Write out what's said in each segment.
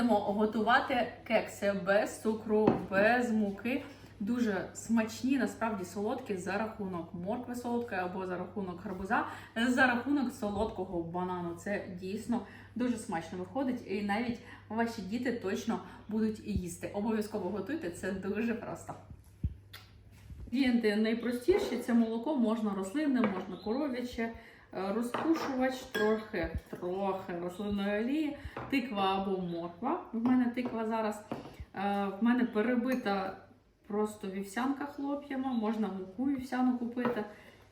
будемо готувати кекси без цукру, без муки. Дуже смачні, насправді солодкі за рахунок моркви солодкої або за рахунок гарбуза, за рахунок солодкого банану. Це дійсно дуже смачно виходить, і навіть ваші діти точно будуть їсти. Обов'язково готуйте, це дуже просто. Інгредієнти найпростіші це молоко, можна рослинне, можна коров'яче, е, розпушувач, трохи, трохи рослинної олії, тиква або морква. В мене тиква зараз. Е, В мене перебита просто вівсянка хлоп'ями, можна муку вівсяну купити.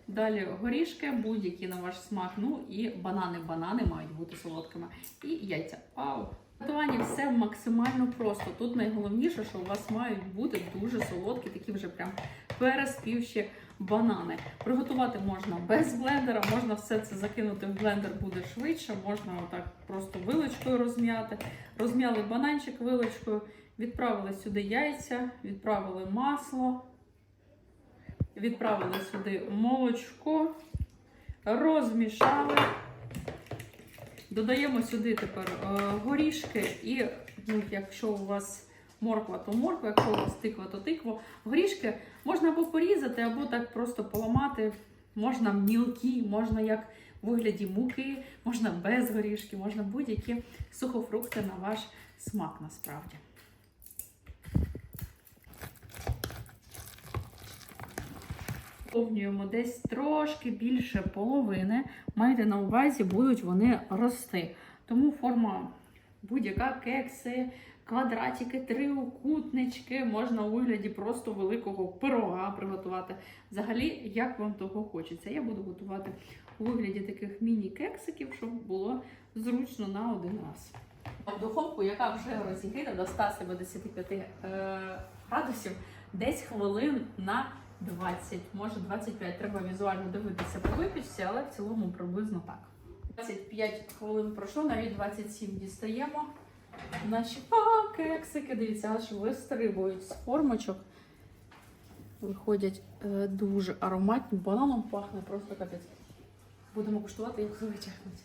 Далі горішки, будь-які на ваш смак. Ну і банани. Банани мають бути солодкими. І яйця. Вау! Готування все максимально просто. Тут найголовніше, що у вас мають бути дуже солодкі, такі вже прям переспівші банани. Приготувати можна без блендера, можна все це закинути в блендер, буде швидше, можна отак просто вилочкою розм'яти. Розм'яли бананчик вилочкою, відправили сюди яйця, відправили масло, відправили сюди молочко, розмішали. Додаємо сюди тепер е, горішки, і ну, якщо у вас морква, то морква, якщо у вас тиква, то тиква. Горішки можна або порізати, або так просто поламати. Можна мілкі, можна як в вигляді муки, можна без горішки, можна будь-які сухофрукти на ваш смак насправді. Повнюємо десь трошки більше половини. Майте на увазі, будуть вони рости. Тому форма будь-яка кекси, квадратики, трикутнички, можна у вигляді просто великого пирога приготувати. Взагалі, як вам того хочеться. Я буду готувати у вигляді таких міні-кексиків, щоб було зручно на один раз. Духовку, яка вже розігріта до 175 е, градусів, десь хвилин на 20, може 25. Треба візуально дивитися по випічці, але в цілому приблизно так. 25 хвилин пройшло, навіть 27 дістаємо. Наші а, кексики, дивіться, аж вистрибують з формочок. Виходять е, дуже ароматні. Бананом пахне просто капець. Будемо куштувати, як витягнуть.